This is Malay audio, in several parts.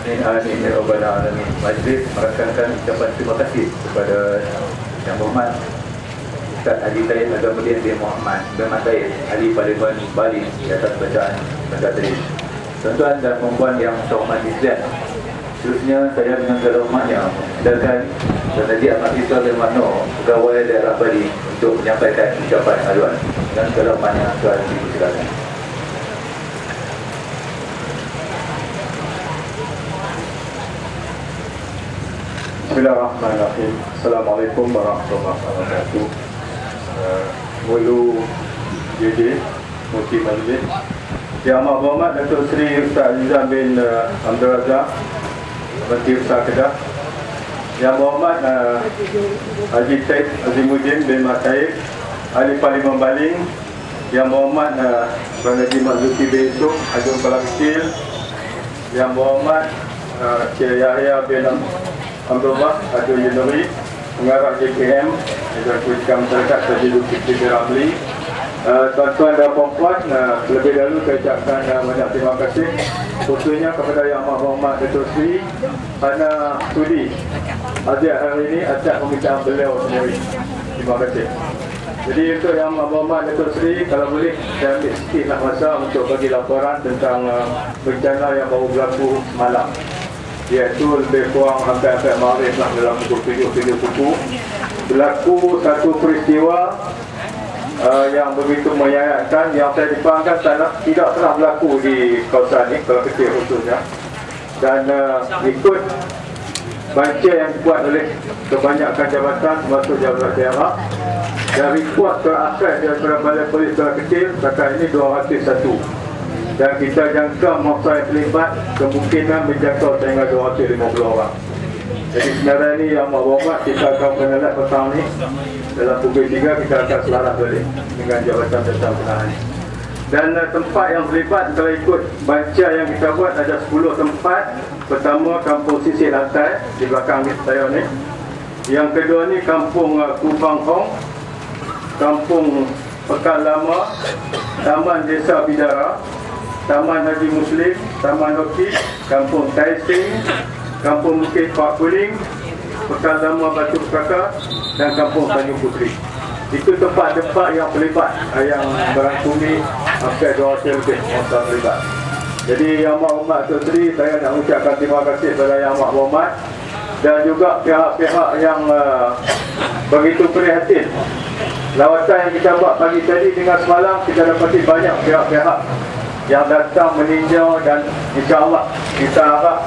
Amin amin ya rabbal alamin. Majlis merakamkan ucapan terima kasih kepada Yang Berhormat Ustaz Ali Said Azamuddin bin Muhammad bin Said Ahli Parlimen Bali di atas bacaan tadi. Tuan-tuan dan perempuan yang terhormat Islam Seterusnya saya dengan segala hormatnya Mendakan dan Haji Ahmad Isra bin Mano Pegawai daerah Bali Untuk menyampaikan ucapan haluan Dan segala hormatnya Tuan dipersilakan Bismillahirrahmanirrahim. Assalamualaikum warahmatullahi wabarakatuh. Uh, Mulu JJ, Muti Majlis. Yang Amat Berhormat Datuk Seri Ustaz Azizah bin uh, Abdul Razak, Menteri Besar Kedah. Yang Berhormat uh, Haji Taib Azimuddin bin Taib, Ahli Parlimen Baling. Yang Berhormat uh, Tuan Haji Makzuki bin Yusuf, Haji Kepala Kecil. Yang Berhormat uh, Cik Yahya bin Abdullah Adul Yunuri Pengarah JKM dan Kulikan Masyarakat Tajidul Fikri Ramli Uh, tuan-tuan dan puan-puan, uh, lebih dahulu saya ucapkan uh, banyak terima kasih khususnya kepada Yang Amat Berhormat Datuk Seri kerana sudi hadir hari ini atas permintaan beliau sendiri. Terima kasih. Jadi untuk Yang Amat Berhormat Datuk Seri, kalau boleh saya ambil sikitlah masa untuk bagi laporan tentang bencana yang baru berlaku semalam iaitu lebih kurang hampir-hampir marif lah dalam pukul 7-7 pukul. Berlaku satu peristiwa uh, yang begitu menyayatkan yang saya dipanggil tak, tidak pernah berlaku di kawasan ini kalau kecil khususnya. Dan uh, ikut baca yang dibuat oleh kebanyakan jabatan termasuk Jabatan Daerah dan report terakhir daripada Balai Polis Kecil setakat ini 201 dan kita jangka masa yang terlibat kemungkinan menjangkau sehingga 250 orang. Jadi sebenarnya ini yang Bapak kita akan menelat petang ni dalam pukul 3 kita akan selaras balik dengan Jabatan Besar Penahan. Dan uh, tempat yang terlibat kalau ikut baca yang kita buat ada 10 tempat. Pertama kampung Sisi Lantai di belakang saya ni. Yang kedua ni kampung uh, Kubang Hong. Kampung Pekan Lama. Taman Desa Bidara. Taman Haji Muslim, Taman Hoki, Kampung Taising, Kampung Bukit Pak Kuling, Pekan Lama Batu Pekaka dan Kampung Tanjung Puteri. Itu tempat-tempat yang terlibat yang berangkumi hampir 200 lebih masa terlibat. Jadi Yang Amat Berhormat Tuan Seri, saya nak ucapkan terima kasih kepada Yang Amat Berhormat dan juga pihak-pihak yang uh, begitu prihatin. Lawatan yang kita buat pagi tadi dengan semalam, kita dapati banyak pihak-pihak yang datang meninjau dan insyaAllah kita harap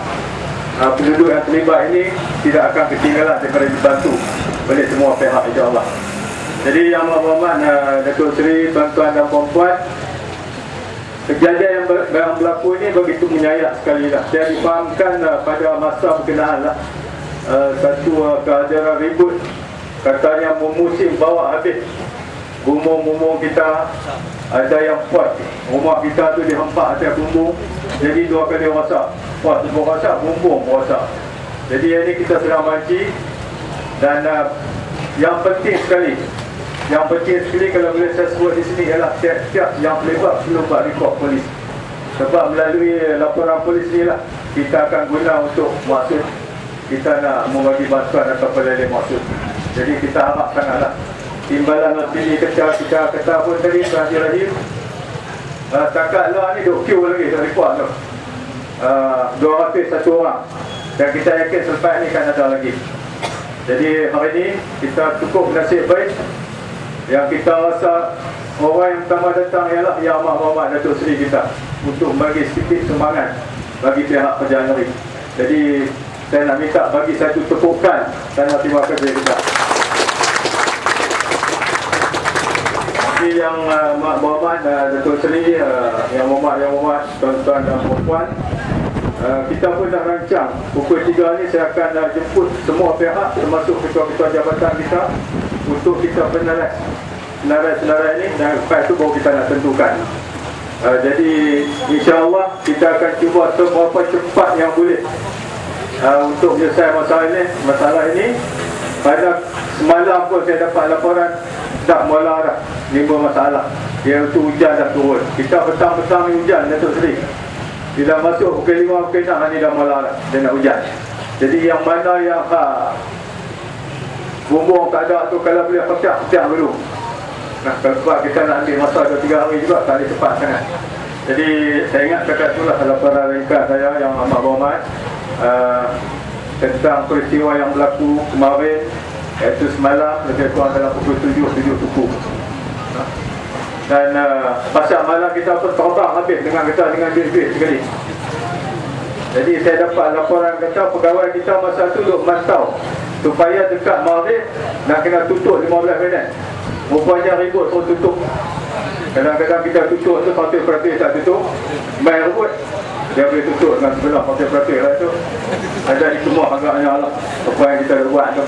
uh, penduduk yang terlibat ini tidak akan ketinggalan daripada dibantu oleh semua pihak insyaAllah. Jadi yang berhormat uh, Datuk Seri, tuan-tuan dan perempuan kejadian yang, ber, yang berlaku ini begitu menyayat sekali lah. Saya difahamkan uh, pada masa berkenaan lah uh, satu uh, keadaan ribut katanya memusim bawa habis bumbung-bumbung kita ada yang puas rumah kita tu dihempak atas bumbung jadi dua kali rosak. Puas tu rosak bumbung rosak. Jadi ini kita sedang banci dan uh, yang penting sekali yang penting sekali kalau boleh saya sebut di sini ialah tiap-tiap yang terlibat perlu buat report polis. Sebab melalui laporan polis ni lah kita akan guna untuk maksud kita nak membagi bantuan atau pelari maksud. Jadi kita harap sangatlah timbalan pilih kecah kita kata pun tadi Rahim Rahim uh, setakat lah ni duk queue lagi tak report tu. Uh, 200 satu orang. Dan kita yakin selepas ni kan ada lagi. Jadi hari ni kita cukup nasib baik. Yang kita rasa orang yang pertama datang ialah Yang Amat Berhormat Datuk Seri kita. Untuk bagi sedikit sumbangan bagi pihak negeri. Jadi saya nak minta bagi satu tepukan. Dan terima kasih kita yang uh, Mak Muhammad uh, Datuk Seri uh, Yang Muhammad Yang Muhammad Tuan-tuan dan perempuan uh, Kita pun dah rancang. Pukul 3 ni saya akan uh, jemput semua pihak Termasuk ketua-ketua jabatan kita Untuk kita penaras Senarai-senarai ni Dan lepas tu baru kita nak tentukan. Uh, Jadi InsyaAllah Kita akan cuba seberapa cepat yang boleh uh, Untuk menyelesaikan masalah ini. Masalah ini pada semalam pun saya dapat laporan dah mula dah nimba masalah iaitu hujan dah turun kita petang-petang ni hujan Datuk Seri Bila masuk pukul 5, pukul 6 ni dah malam dah. Dia nak hujan. Jadi yang mana yang ha, bumbung tak ada tu kalau boleh pecah, pecah dulu. Nah, kalau sebab kita nak ambil masa 2-3 hari juga, tak boleh cepat sangat. Jadi saya ingat cakap itulah laporan ringkas saya yang amat berhormat uh, tentang peristiwa yang berlaku kemarin iaitu semalam lebih kurang dalam pukul 7 7 suku. Dan uh, pasal malam kita pun terbang habis dengan kita dengan bis-bis sekali. Jadi saya dapat laporan kata pegawai kita masa tu duk mantau supaya dekat maghrib nak kena tutup 15 minit. Rupanya ribut pun tutup. Kadang-kadang kita tutup tu 100% tak tutup. Main rebut. Dia boleh tutup dengan sebelah 100% lah tu. Ada di semua agaknya lah. Apa yang kita buat tu.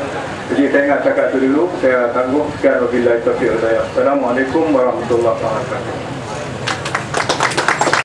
Jadi saya ingat cakap tu dulu. Saya tangguh. Sekian wabillahi taufiq saya. Assalamualaikum warahmatullahi wabarakatuh.